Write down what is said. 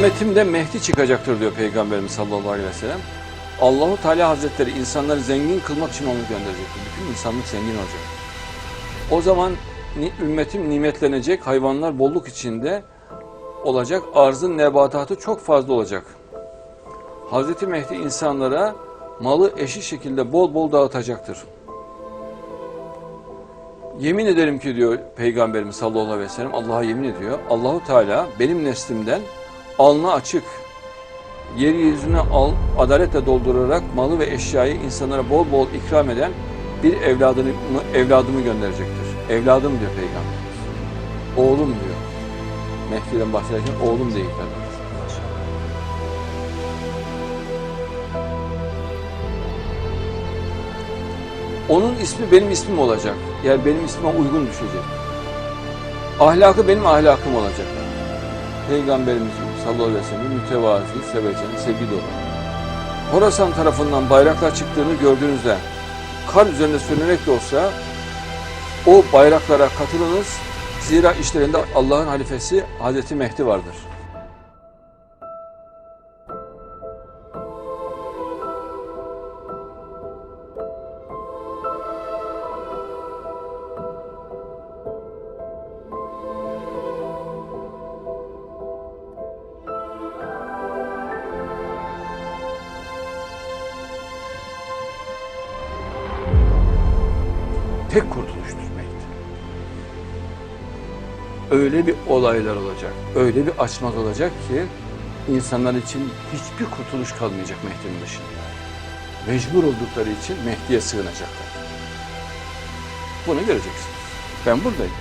Ümmetimde Mehdi çıkacaktır diyor Peygamberimiz sallallahu aleyhi ve sellem. Allahu Teala Hazretleri insanları zengin kılmak için onu gönderecektir. Bütün insanlık zengin olacak. O zaman ümmetim nimetlenecek, hayvanlar bolluk içinde olacak, arzın nebatatı çok fazla olacak. Hazreti Mehdi insanlara malı eşit şekilde bol bol dağıtacaktır. Yemin ederim ki diyor Peygamberimiz sallallahu aleyhi ve sellem Allah'a yemin ediyor. Allahu Teala benim neslimden alnı açık, yeryüzüne al, adaletle doldurarak malı ve eşyayı insanlara bol bol ikram eden bir evladını, evladımı gönderecektir. Evladım diyor Peygamberimiz. Oğlum diyor. Mehdi'den bahsederken oğlum diye hitap ediyor. Onun ismi benim ismim olacak. Yani benim ismime uygun düşecek. Ahlakı benim ahlakım olacak. Peygamberimiz sallallahu aleyhi ve sellem mütevazi, sevecen, sevgi dolu. Horasan tarafından bayraklar çıktığını gördüğünüzde kar üzerinde sürünerek de olsa o bayraklara katılınız. Zira işlerinde Allah'ın halifesi Hazreti Mehdi vardır. Tek kurtuluştur Mehdi. Öyle bir olaylar olacak, öyle bir açmaz olacak ki insanlar için hiçbir kurtuluş kalmayacak Mehdi'nin dışında. Mecbur oldukları için Mehdi'ye sığınacaklar. Bunu göreceksiniz. Ben buradayım.